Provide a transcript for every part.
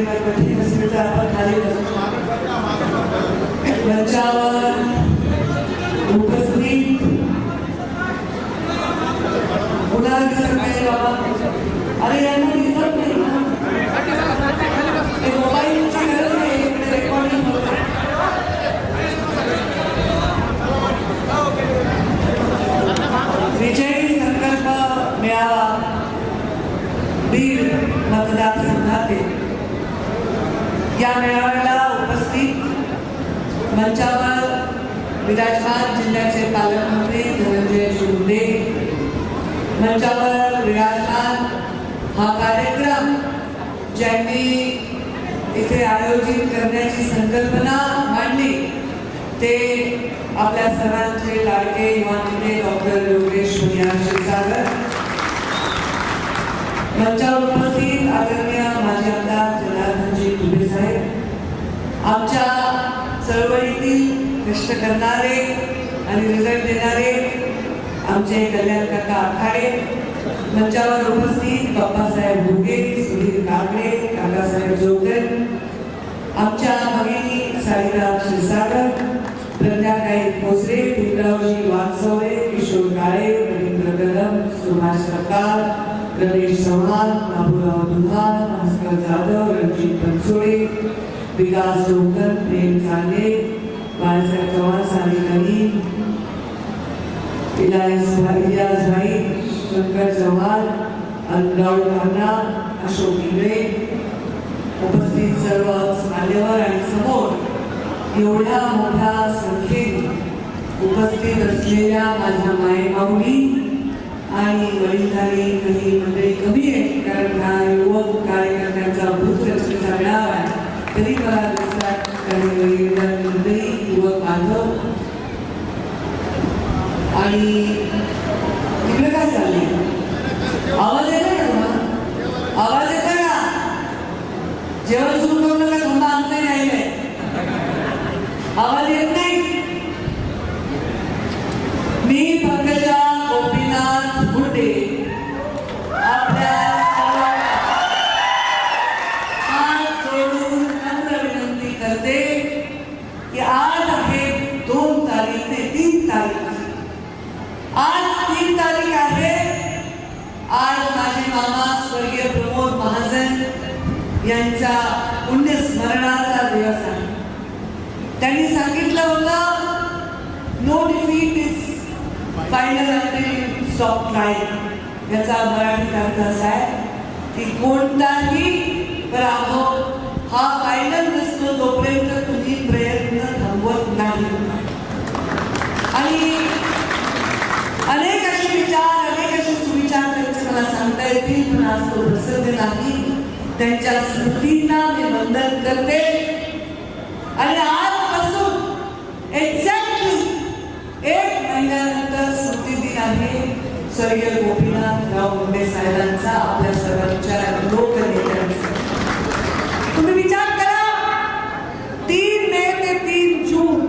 कठीण असेल तर आपण खाली बसू याच्यावर उपस्थित पुन्हा दिसत बाबा अरे यांना दिसत नाही ना. हे मोबाईलची गरज नाही इकडे रेकॉर्डिंग होतं विजयी संकल्प मेळावा बीड मतदारसंघातील या मेळाव्याला उपस्थित मंचावर विराजमान जिल्ह्याचे पालकमंत्री धनंजय शिंदे मंचावर विराजमान हा कार्यक्रम ज्यांनी इथे आयोजित करण्याची संकल्पना मांडली ते आपल्या सर्वांचे लाडके युवा नेते डॉक्टर योगेश भैया क्षीरसागर. मंचावर उपस्थित आदरणीय माजी आमदार आमच्या चळवळीतील कष्ट करणारे आणि रिझल्ट देणारे आमचे कल्याण काका आखाडे मंचावर उपस्थित बाप्पासाहेब भुगे सुधीर काकडे काकासाहेब जोगन आमच्या भगिनी साईराम क्षीरसागर प्रज्ञाताई भोसरे भिमरावजी वानसवरे किशोर काळे रवींद्र कदम सुभाष सरकार गणेश चव्हाण बाबूराव दुहान भास्कर जाधव रणजित बनसोडे विकास जोकर प्रेम सांगे बाळासाहेब चव्हाण सानिकानी इलायस भाई इलियास भाई शंकर चव्हाण अनुराव खाना अशोक इंगळे उपस्थित सर्व मान्यवर आणि समोर एवढ्या मोठ्या संख्येत उपस्थित असलेल्या माझ्या मायमाऊली आणि वडीलधारी काही मंडळी कमी आहे कारण हा युवक कार्यकर्त्यांचा भूत रचनेचा मेळावा आहे. तरी मला दिसतात काही वडीलधारी मंडळी बांधव. आणि तिकडे काय चाललंय? आवाज येतोय का तुम्हाला? आवाज येतोय का? जेवण सुरू करू नका थांबा आमचं राहिलंय. आवाज येत नाही. मी पंकजा गोपीनाथ मुंडे आपल्या सर्वांना हात जोडून नम्र विनंती करते की आज आहे दोन तारीख ते तीन तारीख आज तीन तारीख आहे आज माझे मामा स्वर्गीय प्रमोद महाजन यांचा पुण्यस्मरणाचा दिवस आहे त्यांनी सांगितलं होतं no defeat is final until stop trying याचा मराठीत आहे की कोणताही पराभव हा फायनल नसतो जोपर्यंत तुम्ही प्रयत्न थांबवत नाही. आणि अनेक असे विचार अनेक असे सुविचार त्यांचे मला सांगता येतील पण आज तो प्रसंग नाही त्यांच्या स्मृतींना मी वंदन करते. आणि आजपासून एक्झॅक्टली एक महिन्यानंतर स्मृती दिन आहे. स्वर्गीय गोपी मुंडे साहेबांचा आपल्या सर्वांच्या लोकनेत्यांचा तुम्ही विचार करा तीन मे ते तीन जून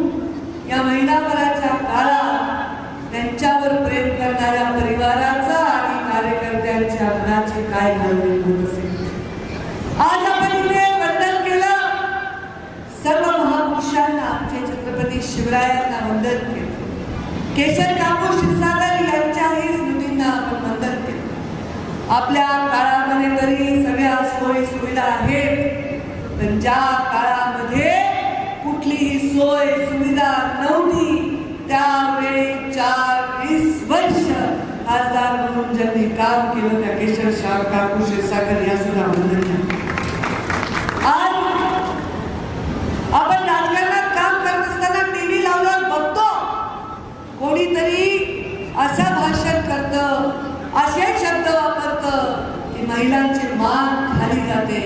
या महिनाभराच्या काळात त्यांच्यावर प्रेम करणाऱ्या परिवाराचा आणि कार्यकर्त्यांच्या मनाचे काय घालवले होत असेल आज आपण इथे वंदन केलं सर्व महापुरुषांना आमचे छत्रपती शिवरायांना वंदन केलं केशर कापूर क्षीरसागर यांच्याही स्मृतींना आपण वंदन केलं. आपल्या काळामध्ये तरी सगळ्या सोयी सुविधा आहेत पण ज्या काळामध्ये कुठलीही सोय सुविधा नव्हती त्यावेळी चार वीस वर्ष खासदार म्हणून ज्यांनी काम केलं त्या केशर शाह कापूर क्षीरसागर या सुद्धा वंदन आज आपण राजकारणात काम करत असताना टीव्ही लावल्यावर बघतो कोणीतरी असं भाषण करतं असे शब्द वापरतं की महिलांची मान खाली जाते.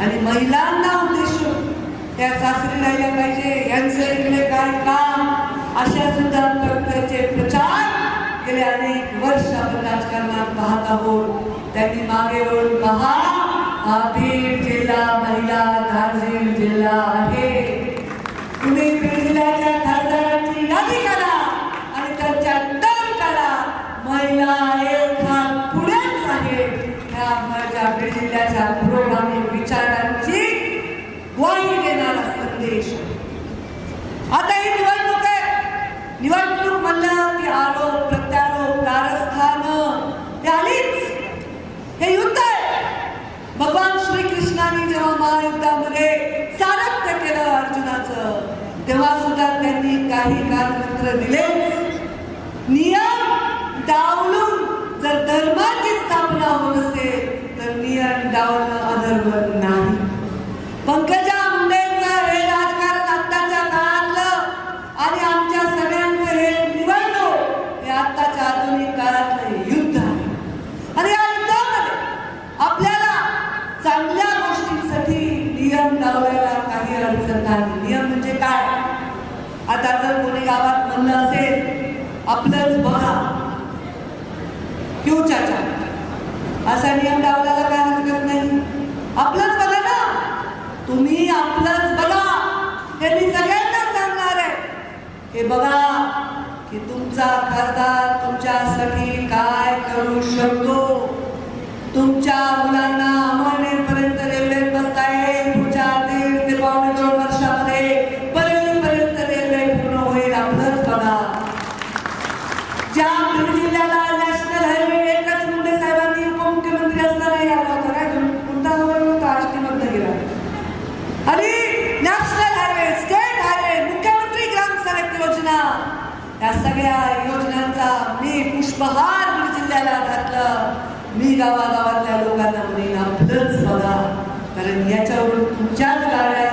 आणि महिलांना उद्देशून त्या सासरी राहिल्या पाहिजे. यांचं इकडे काय काम? अशा सुद्धा प्रकारचे प्रचार गेले अनेक वर्ष आपण राजकारणात पाहत आहोत. त्यांनी मागे वळून पहा हा बीड जिल्हा महिला धारजील जिल्हा आहे. तुम्ही बीड जिल्ह्याच्या खासदारांची यादी करा आणि त्यांच्या टर्म करा. महिला माझ्या बीड जिल्ह्याच्या पुरोगामी विचारांची ग्वाही देणारा संदेश. आता ही निवडणूक आहे. निवडणूक म्हणलं की आरोप प्रत्यारोप कारस्थान आलीच हे युद्ध आहे. भगवान श्रीकृष्णाने जेव्हा महायुद्धामध्ये सारथ्य केलं अर्जुनाचं तेव्हा सुद्धा त्यांनी काही कालपत्र दिले नियम डावलून जर धर्माची स्थापना तर नियम डाऊन अधर्म नाही. पंकजा मुंडेंचं हे राजकारण आत्ताच्या काळातलं आणि आमच्या सगळ्यांचं हे निवडणूक हे आत्ताच्या आधुनिक काळातलं युद्ध आहे. आणि या युद्धामध्ये आपल्याला चांगल्या गोष्टींसाठी नियम लावायला काही अडचण नाही. नियम म्हणजे काय? आता जर कोणी गावात म्हणलं असेल आपलंच बघा. क्यू चाचा? असा नियम लावल्याला काय हरकत नाही. आपलंच बघा ना. तुम्ही आपलंच बघा. हे मी सगळ्यांना सांगणार आहे. हे बघा की तुमचा खासदार तुमच्यासाठी काय करू शकतो? तुमच्या मुलांना योजना या सगळ्या योजनांचा मी पुष्पहार बीड जिल्ह्याला घातलं. मी गावागावातल्या लोकांना म्हणेन आपलंच बघा. कारण याच्यावरून तुमच्याच गाड्या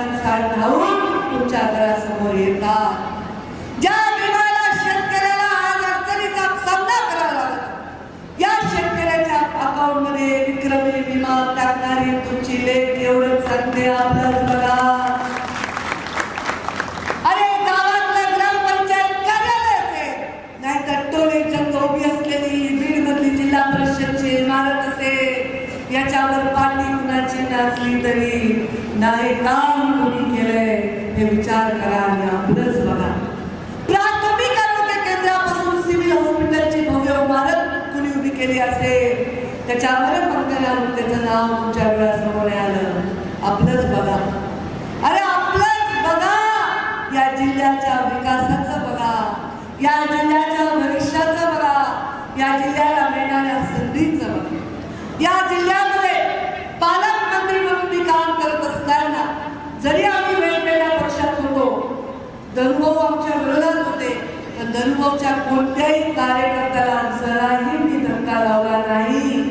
धावून तुमच्या घरासमोर येतात. ज्या विमाला शेतकऱ्याला आज अडचणीचा सामना करावा लागत या शेतकऱ्याच्या अकाउंटमध्ये विक्रमी विमा टाकणारी तुमची लेख एवढंच सांगते. आपलं शक्य असली तरी नाही काम कोणी केलंय हे विचार करा आणि आपलंच बघा. प्राथमिक आरोग्य केंद्रापासून सिव्हिल हॉस्पिटलची भव्य इमारत कुणी उभी केली असेल? त्याच्यावर पंकजा त्याचं नाव तुमच्या डोळ्यासमोर आलं. आपलंच बघा. अरे आपलंच बघा. या जिल्ह्याच्या विकासाचं बघा. या जिल्ह्याच्या भविष्याचं बघा या जिल्ह्याला मिळणाऱ्या संधीचं बघा या जिल्ह्यामध्ये पालकमंत्री म्हणून मी काम करत असताना जरी आम्ही वेगवेगळ्या पक्षात होतो धनुभाऊ आमच्या विरोधात होते. तर धनुभाऊच्या कोणत्याही कार्यकर्त्याला जराही मी धक्का लावला नाही.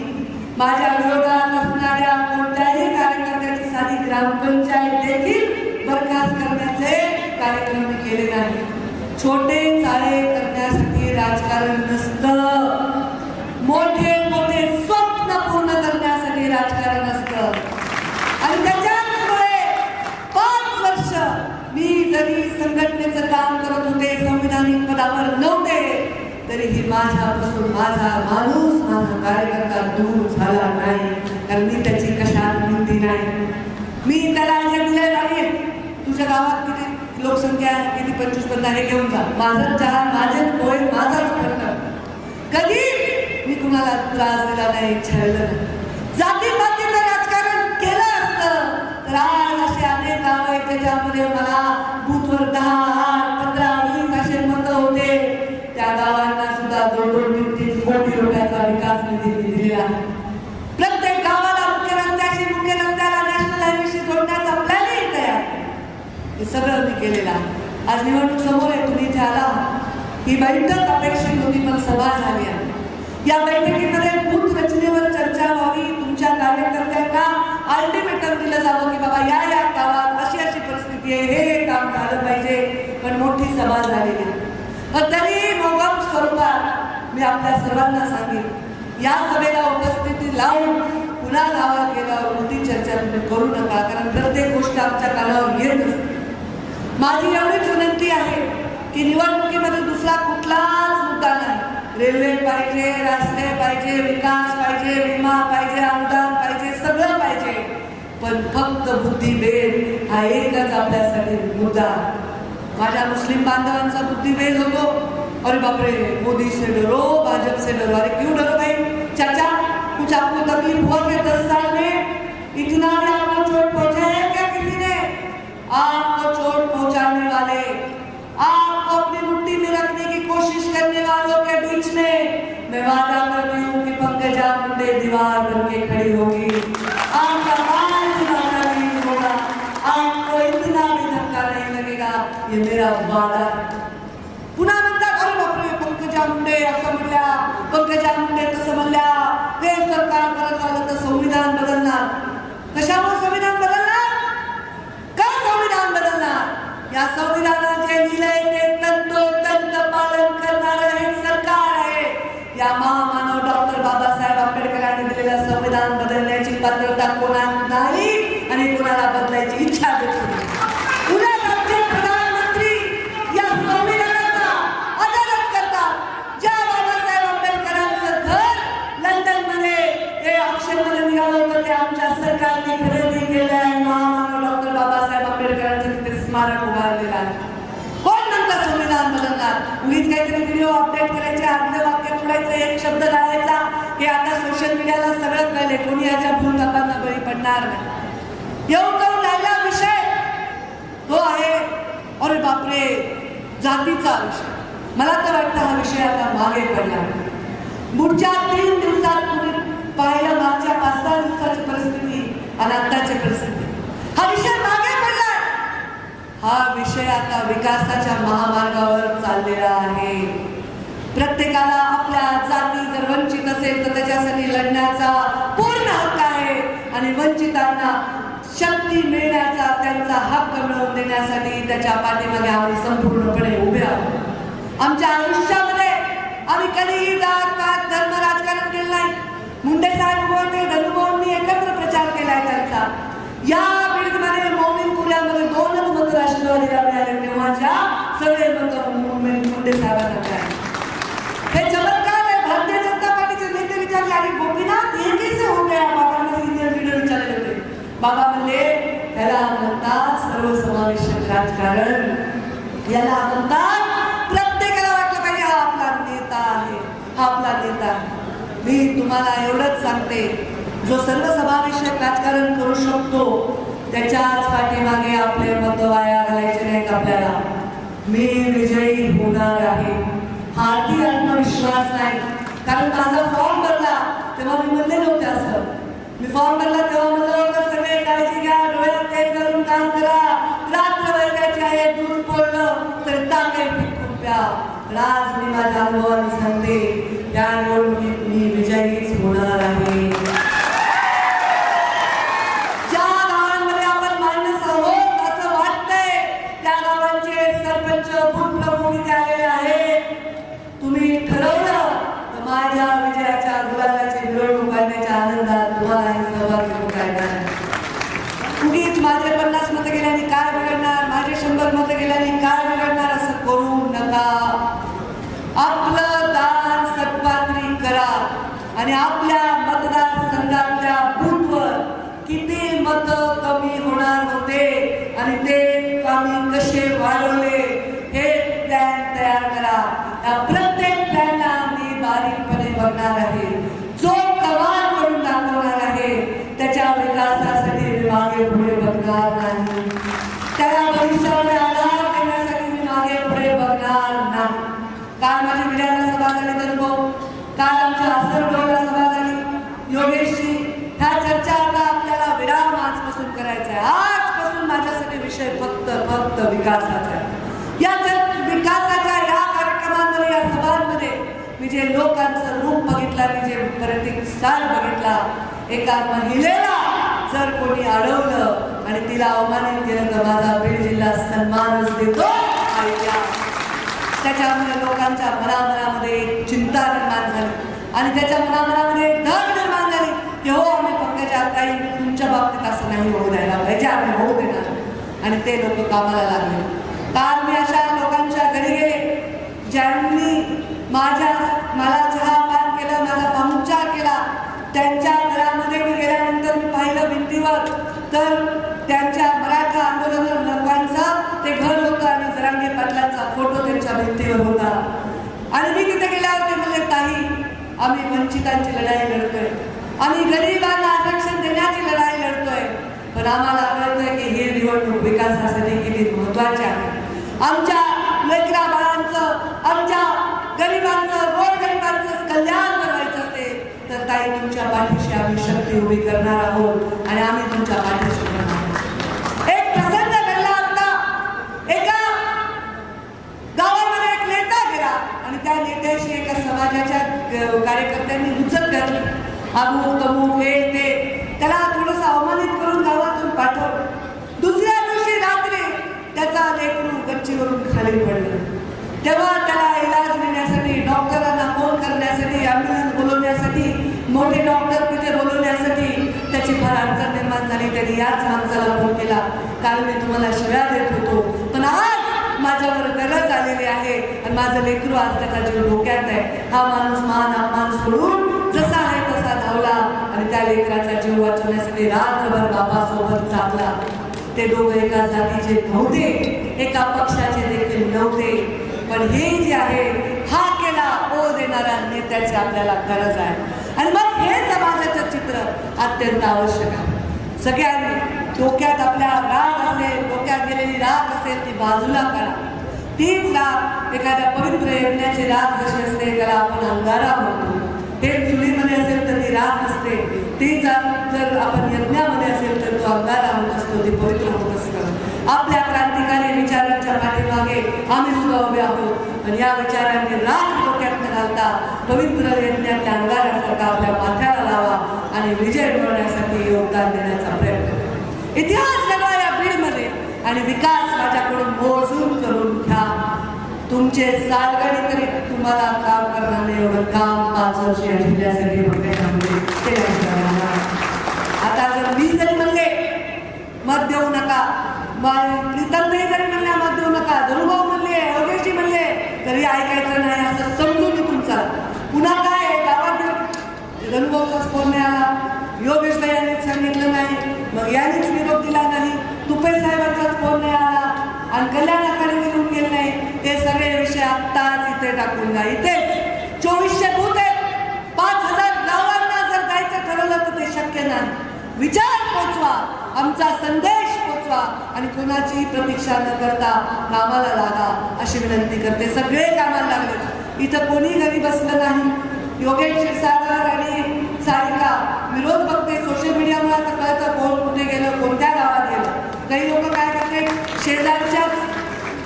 माझ्या विरोधात असणाऱ्या कोणत्याही कार्यकर्त्याची साधी ग्रामपंचायत देखील बरखास्त करण्याचे कार्यक्रम मी केले नाही छोटे चाळे करण्यासाठी राजकारण नसते मोठे मोठे स्वप्न पूर्ण करण्यासाठी राजकारण असतं आणि त्याच्यामुळे पाच वर्ष मी जरी संघटनेचं काम करत होते संविधानिक पदावर नव्हते तरीही माझ्यापासून माझा माणूस माझा कार्यकर्ता दूर झाला नाही. कारण मी त्याची कशात निंदी नाही. मी त्याला जे दिले नाही. तुझ्या गावात किती लोकसंख्या आहे किती पंचवीस पन्नास हे घेऊन जा. माझा चहा माझेच पोहे माझाच प्रश्न कधी मी कुणाला त्रास दिला नाही छळलं नाही. पातीचं राजकारण केलं असतं. तर आज असे अनेक गाव आहेत त्याच्यामध्ये मला बूथवर दहा आठ पंधरा वीस असे मत होते. त्या गावांना सुद्धा दोन दोन तीन तीन कोटी रुपयाचा विकास निधी दिलेला आहे. प्रत्येक गावाला मुख्य रस्त्याशी मुख्य रस्त्याला नॅशनल हायवेशी जोडण्याचा प्लॅनही तयार हे सगळं मी केलेलं आहे. आज निवडणूक समोर आहे तुम्ही इथे आला ही बैठक अपेक्षित होती पण सभा झाली आहे. या बैठकीमध्ये बूथ रचनेवर चर्चा व्हावी तुमच्या कार्यकर्त्यांना अल्टिमेटम दिलं जावं की बाबा या या गावात अशी अशी परिस्थिती आहे हे हे काम झालं पाहिजे. पण मोठी सभा झालेली आहे तरी मोगम स्वरूपात मी आपल्या सर्वांना सांगेन. या सभेला उपस्थिती लावून पुन्हा गावात गेल्यावर मोठी चर्चा तुम्ही करू नका कारण प्रत्येक गोष्ट आमच्या कानावर येत असते. माझी एवढीच विनंती आहे की निवडणुकीमध्ये दुसरा कुठलाच मुद्दा नाही. रेल्वे पाहिजे रस्ते पाहिजे विकास पाहिजे विमा पाहिजे अनुदान पाहिजे सगळं पाहिजे. पण फक्त बुद्धिभेद हा एकच आपल्यासाठी मुद्दा माझ्या मुस्लिम बांधवांचा बुद्धिभेद होतो अरे बापरे, मोदी से डरो, भाजप से डरो। अरे क्यों डरो भाई? चाचा, कुछ आपको तकलीफ़ हुआ क्या दस साल में? इतना भी आपको चोट पहुँचा है क्या किसी ने? आपको चोट पहुँचाने वाले, आपको अपनी मुट्ठी में रखने की कोशिश करने वालों के बीच में मैं वादा करती हूँ कि पंकजा मुंडे दीवार बन के खड़ी होगी। ये मेरा वादा पुन्हा म्हणतात अरे बापरे पंकजा मुंडे असं म्हणल्या पंकजा मुंडे तसं म्हणल्या ते सरकार करत आलं तर संविधान बदलणार कशामुळे संविधान बदलणार का संविधान बदलणार या संविधानाचे लिहिलंय ते तंतोतंत पालन करणार हे सरकार आहे। या महामानव डॉक्टर बाबासाहेब आंबेडकरांनी दिलेलं संविधान बदलण्याची पात्रता कोणा नाही? करायचे व्हिडिओ अपडेट करायचे आदलं वाक्य खोडायचं एक शब्द लावायचा हे आता सोशल मीडियाला सगळं कळले कोणी याच्या भूलथापांना बळी पडणार नाही. येऊन करून राहिला विषय तो हो आहे. अरे बापरे. जातीचा विषय मला तर वाटतं हा विषय आता मागे पडला पुढच्या तीन दिवसात तुम्ही पाहिलं मागच्या पाच सहा दिवसाची परिस्थिती आणि आताची परिस्थिती हा विषय मागे पडलाय हा आता विकासाच्या महामार्गावर चाललेला आहे. प्रत्येकाला आपल्या जाती जर वंचित असेल तर त्याच्यासाठी लढण्याचा पूर्ण हक्क आहे. आणि वंचितांना शक्ती मिळण्याचा त्यांचा हक्क मिळवून देण्यासाठी त्याच्या पाठीमागे आम्ही संपूर्णपणे उभे आहोत. आमच्या आयुष्यामध्ये आम्ही कधीही जात पात धर्म राजकारण केलं नाही मुंडे साहेब बोलते धनुभाऊंनी एकत्र प्रचार केलाय त्यांचा या बीडमध्ये मोमीनपुऱ्यामध्ये दोनच मत राष्ट्रवादीला मिळाले तेव्हाच्या सगळे मत मुंडे साहेबांना मिळाले हे चमत्कार आहे? भारतीय जनता पार्टीचे नेते विचारले आणि गोपीनाथ हे कैसे हो गया? बाबांना सिनियर लिडर विचारले होते. बाबा म्हणले त्याला म्हणतात सर्वसमावेशक राजकारण. याला म्हणतात प्रत्येकाला वाटलं पाहिजे हा आपला नेता आहे हा आपला नेता मी तुम्हाला एवढंच सांगते जो सर्वसमावेशक राजकारण करू शकतो त्याच्याच पाठीमागे आपले मत वाया घालायचे नाहीत आपल्याला. मी विजयी होणार आहे. हा आत्मविश्वास नाही. कारण माझा फॉर्म भरला तेव्हा मी म्हणले नव्हते असं. मी फॉर्म भरला तेव्हा म्हणलं सगळे काळजी घ्या डोळ्यात काही करून काम करा. रात्र वैद्याची आहे दूर पडलं तर टाके पिकून प्या. राज मी माझ्या अनुभवाने सांगते त्या निवडणुकीत मी विजयीच होणार आहे. माझ्या विजयाच्या गुलालाची मिरवणूक काढण्याच्या आनंदात तुम्हाला हे सहभागी होता येणार आहे. उगीच माझे पन्नास मतं गेल्याने काय बिघडणार? माझे शंभर मतं गेल्याने काय बिघडणार असं करू नका. आपलं दान सत्पात्री करा आणि आपल्या मतदारसंघातल्या बूथवर किती मत कमी होणार होते आणि ते कमी कसे वाढवले हे प्लॅन तयार करा. दाखवणार आहे. जो कमाल करून दाखवणार आहे त्याच्या विकासासाठी मी मागे पुढे बघणार नाही. त्याला भविष्यामध्ये आधार देण्यासाठी मी मागे पुढे बघणार नाही. काल माझी विड्याला सभा झाली तर बघ काल आमच्या आसरडोला सभा झाली. योगेशजी ह्या चर्चा आता आपल्याला विराम आजपासून करायचा आहे. आजपासून माझ्यासाठी विषय फक्त फक्त विकासाचा आहे या चर- विकासाच्या या कार्यक्रमांमध्ये या सभांमध्ये मी जे लोकांचं रूप बघितलं आणि जे प्रतिसाद बघितला एका महिलेला जर कोणी अडवलं आणि तिला अवमानित केलं तर माझा बीड जिल्हा सन्मानच देतो. हा त्याच्यामुळे लोकांच्या मनामनामध्ये एक चिंता निर्माण झाली. आणि त्याच्या मनामनामध्ये एक धग निर्माण झाली की हो आम्ही पंकजा काही तुमच्या बाबतीत असं नाही होऊ द्यायला पाहिजे आम्ही होऊ देणार. आणि ते लोक कामाला लागले. काल मी अशा लोकांच्या घरी गेले ज्यांनी माझ्या माझा केला. त्यांच्या घरामध्ये मी गेल्यानंतर मी पाहिलं भिंतीवर. तर त्यांच्या मराठा आंदोलन लोकांचा ते घर होतं आणि जरांगे पाटलांचा फोटो त्यांच्या भिंतीवर होता. आणि मी तिथे गेल्यावर ते म्हणले ताई आम्ही वंचितांची लढाई लढतोय. आम्ही गरिबांना आरक्षण देण्याची लढाई लढतोय. पण आम्हाला कळतंय की ही निवडणूक विकासासाठी किती महत्वाची आहे. आमच्या आहे तुमच्या पाठीशी आम्ही शक्ती उभी करणार आहोत आणि आम्ही तुमच्या पाठीशी एक नेता कार्यकर्त्यांनी घातली अमुक तमुक हे ते. त्याला थोडंसं अवमानित करून गावातून पाठवलं. दुसऱ्या दिवशी रात्री त्याचा लेकरू गच्चीवरून खाली पडलं. तेव्हा त्याला इलाज देण्यासाठी डॉक्टरांना फोन करण्यासाठी ॲम्ब्युलन्स बोलवण्यासाठी मोठे डॉक्टर तिथे बोलवण्यासाठी त्याची फार अडचण निर्माण झाली. त्यांनी याच माणसाला फोन केला. काल मी तुम्हाला शिव्या देत होतो पण आज माझ्यावर गरज आलेली आहे आणि माझं लेकरू आज त्याचा जीव धोक्यात आहे. हा माणूस मान अपमान सोडून जसा आहे तसा धावला आणि त्या लेकराचा जीव वाचवण्यासाठी रात्रभर बाबासोबत चालला ते दोघं एका जातीचे नव्हते एका पक्षाचे देखील नव्हते. पण हे जे आहे हा केला ओ देणाऱ्या नेत्याची आपल्याला गरज आहे. आणि मग हे समाजाचं चित्र अत्यंत आवश्यक आहे. सगळ्यांनी डोक्यात आपल्या राग असेल डोक्यात गेलेली राग असेल ती बाजूला करा. तीच राग एखाद्या पवित्र यज्ञाची राग जशी असते त्याला आपण अंगारा म्हणतो. ते चुलीमध्ये असेल तर ती राग असते. ती जर जर आपण यज्ञामध्ये असेल तर तो अंगारा होत असतो ती पवित्र होत असतं. आपल्या क्रांतिकारी विचारांच्या पाठीमागे आम्ही सुद्धा उभे आहोत. आणि या विचारांनी राग डोक्यात घालता पवित्र यज्ञातल्या अंगारासारखा आपल्या माथ्याला लावा आणि विजय मिळवण्यासाठी योगदान देण्याचा प्रयत्न करा. इतिहास घडवा या बीडमध्ये आणि विकास माझ्याकडून मोजून करून घ्या. तुमचे सालगडी तरी तुम्हाला काम करणार एवढं काम पाच वर्ष या जिल्ह्यासाठी आता जर मी जरी म्हणले मत देऊ नका प्रीतमताई जरी म्हणल्या मत देऊ नका धनुभाऊ म्हणले योगेशजी म्हणले तरी ऐकायचं नाही असं समजून तुमचा पुन्हा काय गेलं फोन नाही आला योगेश भाई यांनी सांगितलं नाही. मग यांनीच निरोप दिला नाही. तुपे साहेबांचाच फोन नाही आला आणि कल्याणाकडे येऊन गेले नाही. ते सगळे विषय आत्ताच इथे टाकून जा. इथेच. चोवीसशे भूत आहेत पाच हजार गावांना जर जायचं ठरवलं तर ते शक्य नाही. विचार पोचवा. आमचा संदेश पोचवा. आणि कोणाचीही प्रतीक्षा न करता कामाला लागा. अशी विनंती करते. सगळे कामाला लागले. इथं कोणी घरी बसलं नाही. योगेश क्षीरसागर आणि विरोध बघते. सोशल मीडियामुळे आता कळतं कोण कुठे गेलं कोणत्या गावात गेलं. काही लोक काय करते शेजारच्याच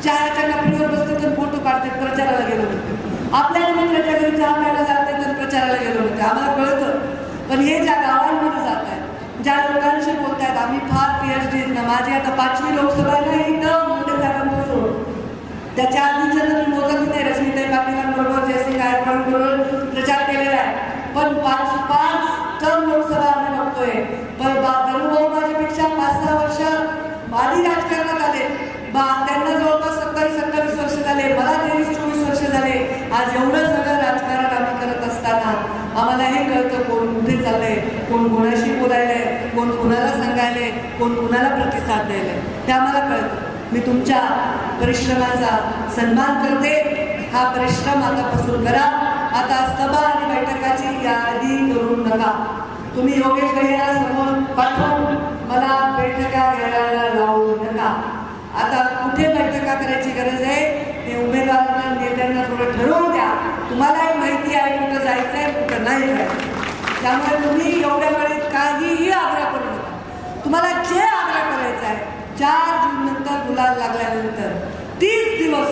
चहाच्या नपरीवर बसते तर फोटो काढतात प्रचाराला गेलो होते आपल्याला मित्राच्या घरी चहा प्यायला जाते तर प्रचाराला गेलो नव्हते आम्हाला कळतं. पण हे ज्या गावांमध्ये जात आहेत ज्या लोकांशी बोलतायत आम्ही फार पी एच डी ना माझी आता पाचवी लोकसभा नाही एकदम मोठे जागांपासून त्याच्या आधीच्या तर मी मोजत नाही रश्मीताई पाटीलांबरोबर जयसिंग गायकवाडांबरोबर प्रचार केलेला आहे. पण पाच पाच टर्म लोकसभा आम्ही बघतोय. पण बा धनुभाऊ माझ्यापेक्षा पाच सहा वर्ष आधी राजकारणात आले. बा त्यांना जवळपास सत्तावीस सत्तावीस वर्ष झाले. मला तेवीस चोवीस वर्ष झाले. आज एवढं सगळं राजकारण आम्ही करत असताना आम्हाला हे कळतं कोण कुठे चाललंय कोण कोणाशी बोलायलंय कोण कुणाला सांगायलंय कोण कुणाला प्रतिसाद द्यायलाय. ते आम्हाला कळतं. मी तुमच्या परिश्रमाचा सन्मान करते. हा परिश्रम आतापासून करा. आता सभा आणि बैठकाची यादी करू नका. तुम्ही योगेश भैया समोर पाठवून मला बैठका घ्यायला लावू नका. आता कुठे बैठका करायची गरज आहे ते उमेदवारांना नेत्यांना थोडं ठरवून द्या. तुम्हालाही माहिती आहे कुठं जायचं आहे कुठं नाही जायचं त्यामुळे तुम्ही एवढ्या वेळेत काहीही आग्रह करू नका. तुम्हाला जे आग्रह करायचा आहे चार जून नंतर गुलाल लागल्यानंतर तीस दिवस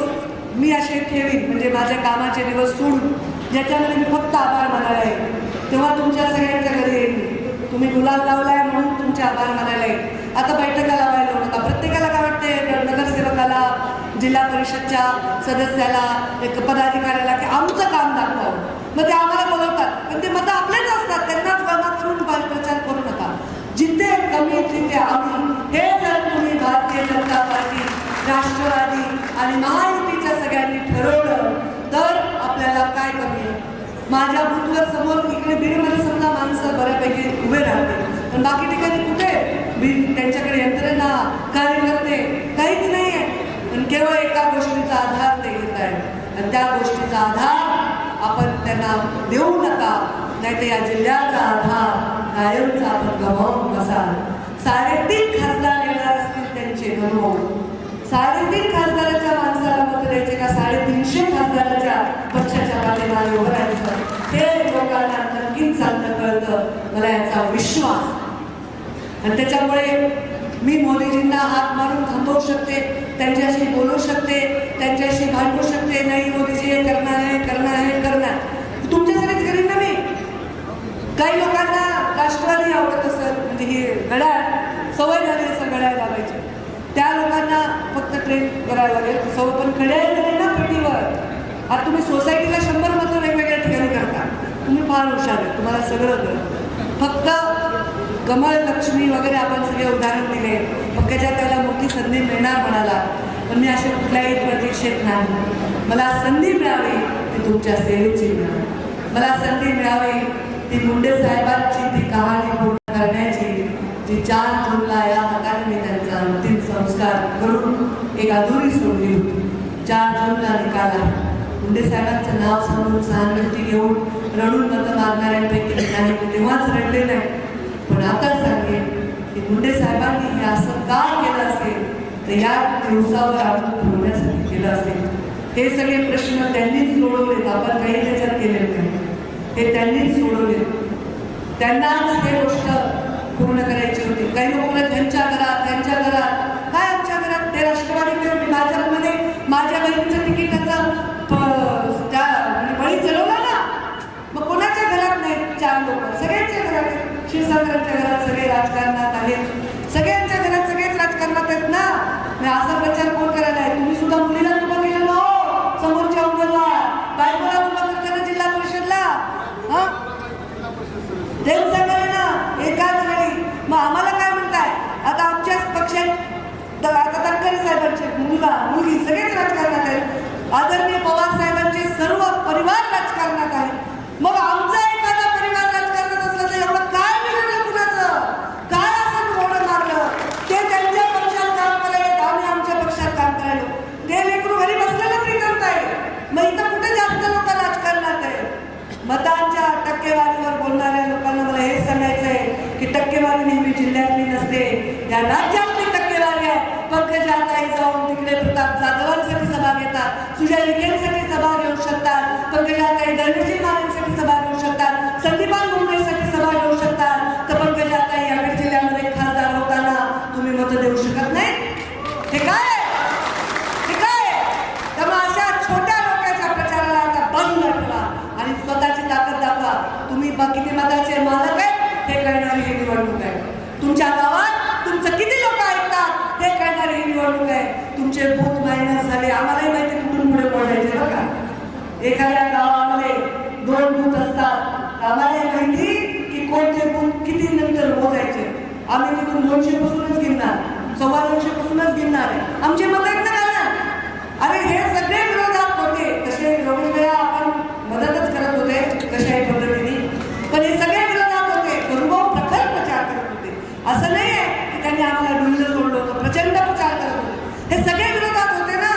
मी असे ठेवीन म्हणजे माझ्या कामाचे दिवस सोडून. ज्याच्यामध्ये मी फक्त आभार मानायला आहे तेव्हा तुमच्या सगळ्यांच्या घरी येईल तुम्ही गुलाल लावलाय म्हणून तुमचे आभार मानायला येईल आता बैठका लावायला नका. प्रत्येकाला काय वाटते नगरसेवकाला जिल्हा परिषदच्या सदस्याला एक पदाधिकाऱ्याला की आमचं काम दाखवावं. मग ते आम्हाला बोलवतात. पण ते मतं आपलेच असतात. त्यांनाच कामात करून प्रचार करू नका. जिथे कमी तिथे आम्ही हे जर तुम्ही भारतीय जनता पार्टी राष्ट्रवादी आणि महायुतीच्या सगळ्यांनी ठरवलं काय कमी आहे? माझ्या बुथवर समोर इकडे बीडमध्ये समजा माणसं बऱ्यापैकी उभे राहते पण बाकी ठिकाणी कुठे? बीड त्यांच्याकडे यंत्रणा कार्यकर्ते काहीच नाही आहे पण केवळ एका गोष्टीचा आधार ते घेत आहेत. आणि त्या गोष्टीचा आधार आपण त्यांना देऊ नका. नाही तर या जिल्ह्याचा आधार कायमचा आपण गमावून बसाल. साडेतीन खासदार येणार असतील त्यांचे गमावून. साडेतीन खासदाराच्या माणसाला मत द्यायचे का साडेतीनशे खासदाराच्या पक्षाच्या उभं राहायचं लोकांना नक्कीच चांगलं कळतं. मला याचा विश्वास आणि त्याच्यामुळे मी मोदीजींना हात मारून थांबवू शकते त्यांच्याशी बोलू शकते त्यांच्याशी भांडू शकते. नाही मोदीजी हे करणार आहे करणार आहे करणार. तुमच्यासाठीच करीन ना मी. काही लोकांना राष्ट्रवादी आवडत असत म्हणजे हे घड्याळ सवय झाली असं घड्याळ लावायची. त्या लोकांना फक्त ट्रेन करायला लागेल. सवय पण घड्याळ झाले ना आज तुम्ही सोसायटीला शंभर मतं वेगवेगळ्या ठिकाणी करता. तुम्ही फार हुशार आहे. तुम्हाला सगळं कळतं फक्त कमळ लक्ष्मी वगैरे आपण सगळे उदाहरण दिले. पक्काच्या त्याला मोठी संधी मिळणार म्हणाला. पण मी अशा कुठल्याही प्रतीक्षेत नाही. मला संधी मिळावी ती तुमच्या सेवेची मिळावी. मला संधी मिळावी ती मुंडे साहेबांची ती कहाणी पूर्ण करण्याची जी चार जूनला या हाताने मी त्यांचा अंतिम संस्कार करून एक अधुरी सोडली होती. चार जूनला निकाल आहे. मुंडे साहेबांचं नाव सांगून सहानुभूती घेऊन रडून मतं मागणाऱ्यांपैकी नाही मी तेव्हाच रडले नाही. पण आता सांगेन की मुंडे साहेबांनी हे असं का केलं असेल? तर या दिवसावर आपण बोलण्यासाठी केलं असेल. हे सगळे प्रश्न त्यांनीच सोडवलेत. आपण काही त्याच्यात केले नाही. हे त्यांनीच सोडवले त्यांनाच हे गोष्ट पूर्ण करायची होती. काही लोक त्यांच्या घरात त्यांच्या घरात काय आमच्या घरात ते राष्ट्रवादी मी भाजपमध्ये माझ्या बहिणीचं तिकीटाचा प- त्या म्हणजे बळी चढवला ना मग कोणाच्या घरात नाही चार लोक सगळ्यांच्या घरात आहेत क्षीरसागरांच्या घरात सगळे राजकारणात आहेत. सगळ्यांच्या घरात सगळेच राजकारणात आहेत ना? मग असा प्रचार कोण करायला आहे? तुम्ही सुद्धा मुलीला उभं केलेलं हो समोरच्या उमेदवार. बायकोला उभं करताना जिल्हा परिषदला. हा? देव ना एकाच वेळी. मग आम्हाला काय म्हणताय? आता आमच्याच पक्षात आता तटकरे साहेबांचे मुलगा मुलगी सगळेच राजकारणात आहेत. आदरणीय पवार साहेबांचे सर्व परिवार राजकारणात आहे मग आमचा एखादा परिवार राजकारणात असला तर एवढं काय बिघडलं कुणाचं काय असं मोडं मारलं ते त्यांच्या पक्षात काम करायला आम्ही आमच्या पक्षात काम करायलो ते लेकरू घरी बसलेलं तरी करताय मग इथं कुठे जास्त लोक राजकारणात आहे मतांच्या टक्केवारीवर बोलणाऱ्या लोकांना मला हेच सांगायचं आहे की टक्केवारी नेहमी जिल्ह्यातली नसते या राज्यातली टक्केवारी आहे. पंकजाताई जाऊन तिकडे प्रताप जाधवांसाठी सभा घेतात. सुजय विखेंसाठी सभा घेऊ शकतात. पंकजाताई धर्मजी महाराजांसाठी सभा घेऊ शकतात. संदीपान मुंबईसाठी सभा घेऊ शकतात. तर पंकजाताई या जिल्ह्यामध्ये खासदार होताना तुम्ही मत देऊ शकत नाही? हे काय? आहे? हे काय? त्यामुळे अशा छोट्या लोकांच्या प्रचाराला आता बंद ठेवा आणि स्वतःची ताकद दाखवा. तुम्ही ब- किती मताचे मालक आहे हे करणारी ही निवडणूक आहे. तुमच्या गावात तुमचं किती लोक ऐकतात? हे कळणारी ही निवडणूक आहे. तुमचे बूथ मायनस झाले. आम्हालाही माहिती कुठून पुढे बोलायचे बघा. एखाद्या गावामध्ये दोन भूत असतात. आम्हालाही माहिती की कोणते भूत किती नंतर मोजायचे. आम्ही तिथून दोनशे पासूनच घेणार सव्वा दोनशे पासूनच घेणार आहे. आमचे मत आहेत ना अरे हे सगळे विरोधात होते तसे रमेश भैया आपण मदतच करत होते कशाही पद्धतीने पण हे सगळे विरोधात होते गुरुभाऊ प्रखर प्रचार करत होते असं नाही आहे की त्यांनी आम्हाला डुल्ल सोडलं होतं प्रचंड प्रचार करत होते हे सगळे विरोधात होते ना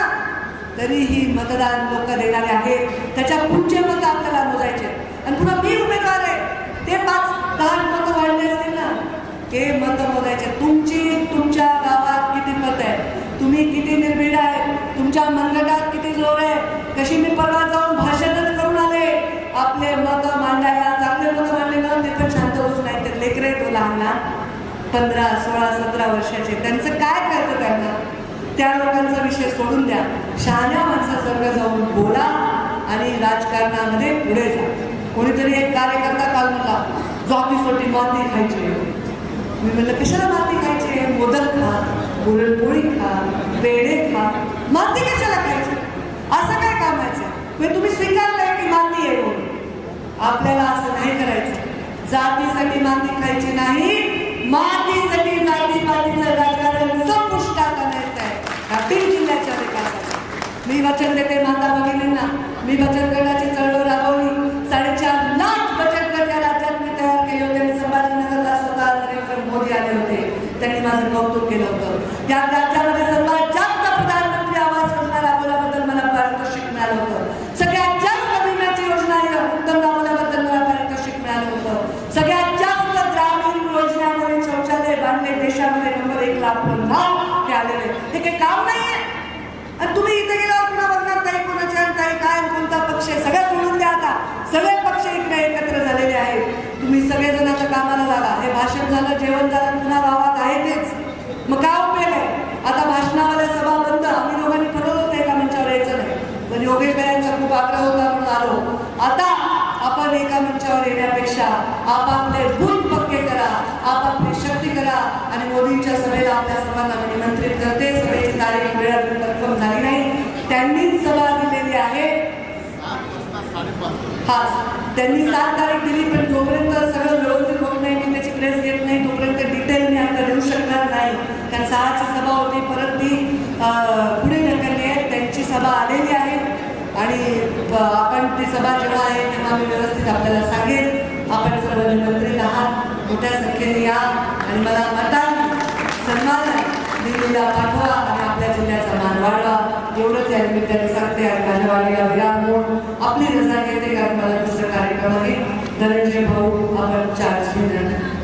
तरीही मतदान लोक देणारे आहेत. त्याच्या पुढचे मत आपल्याला मोजायचे आणि पुन्हा मी उमेदवार आहे. ते पाच दहा मतं वाढले असतील ना? ते मत मोजायचे तुमची तुमच्या गावात किती मत आहे तुम्ही किती निर्भीड आहे तुमच्या मनगटात किती जोर आहे? कशी मी परवा जाऊन भाषणच करून आले? आपले मत मांडायला चांगले मत मांडले ना? ते पण शांत होत नाही ते लेकरे तो हो लहान लहान. पंधरा सोळा सतरा वर्षाचे. त्यांचं काय करतं त्यांना? त्या लोकांचा विषय सोडून द्या. शहाण्या माणसासारखं जाऊन बोला आणि राजकारणामध्ये पुढे जा. कोणीतरी एक कार्यकर्ता काल मला जॉबीसाठी माती खायची मी म्हणलं कशाला माती खायची मोदक खा पुरणपोळी खा पेढे खा. माती कशाला खायची? असं काय कामायचं म्हणजे तुम्ही स्वीकारलंय की माती आहे म्हणून. आपल्याला असं नाही करायचं. जातीसाठी माती खायची नाही. मातीसाठी जाती पातीचं राजकारण संपुष्टात आणायचं आहे या बीड जिल्ह्याच्या विकासासाठी मी वचन देते माता भगिनींना. मी बचत गटाची चळवळ राबवली. साडेचार लाख बचत गट या राज्यात मी तयार केले होते. आणि संभाजीनगरला स्वतः नरेंद्र मोदी आले होते. त्यांनी माझं कौतुक केलं होतं. या राज्यामध्ये सगळेजण आता कामाला लागा हे भाषण झालं जेवण झालं पुन्हा गावात आहे तेच. मग काय उपयोग आहे? आता भाषणावाल्या सभा बंद आम्ही लोकांनी ठरवलं होतं एका मंचावर यायचं नाही. पण योगेश यांचा खूप आग्रह होता म्हणून आलो. आता आपण एका मंचावर येण्यापेक्षा आपापले गुण पक्के करा आपापली शक्ती करा आणि मोदींच्या सभेला आपल्या सर्वांना निमंत्रित करते. सभेची तारीख वेळात कन्फर्म झाली नाही. त्यांनीच सभा दिलेली आहे. हा त्यांनी सात तारीख दिली पण जोपर्यंत सगळं व्यवस्थित होत नाही मी त्याची प्रेस घेत नाही तोपर्यंत डिटेल मी आता देऊ शकणार नाही. कारण सहाची सभा होती परत ती पुढे ढकलली आहे. त्यांची सभा आलेली आहे. आणि आपण ती सभा जेव्हा आहे तेव्हा मी व्यवस्थित आपल्याला सांगेन. आपण सर्व निमंत्रित आहात. मोठ्या संख्येने या. आणि मला मतदान सन्मान दिल्लीला पाठवा. आपल्या जिल्ह्याचा मान वाढला एवढंच या निमित्ताने सांगते कालवाडीला विराम म्हणून आपली रजा घेते कारण मला दुसरं कार्यक्रम आहे. धनंजय भाऊ आपण चार्ज घेणार.